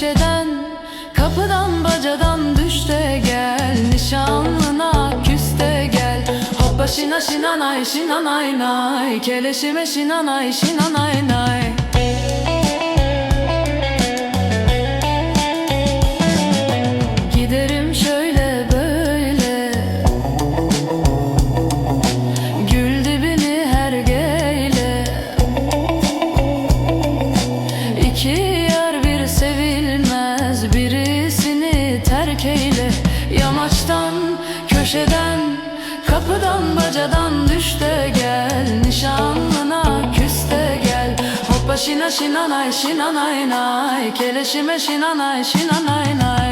köşeden Kapıdan bacadan düş de gel. Nişanlına küs de gel. Hoppa şina şina nay şina nay. Nay Keleşime şina nay şina nay nay. Giderim şöyle böyle. Gül dibini her geyle. İki köşeden Kapıdan, bacadan düş de gel. Nişanlına küs de gel. Hoppa şina şinanay şinanay nay. Keleşime şinanay şinanay nay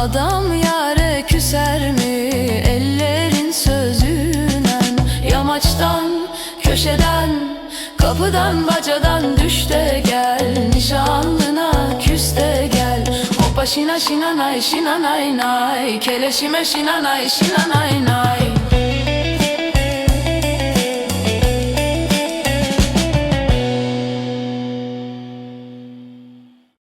Adam yare küser mi? Ellerin sözünen Yamaçtan, köşeden Kapıdan, bacadan düş de gel. Nişanlına küs de gel. Hoppa şina şina nay şina nay nay. Keleşime şina nay şina nay nay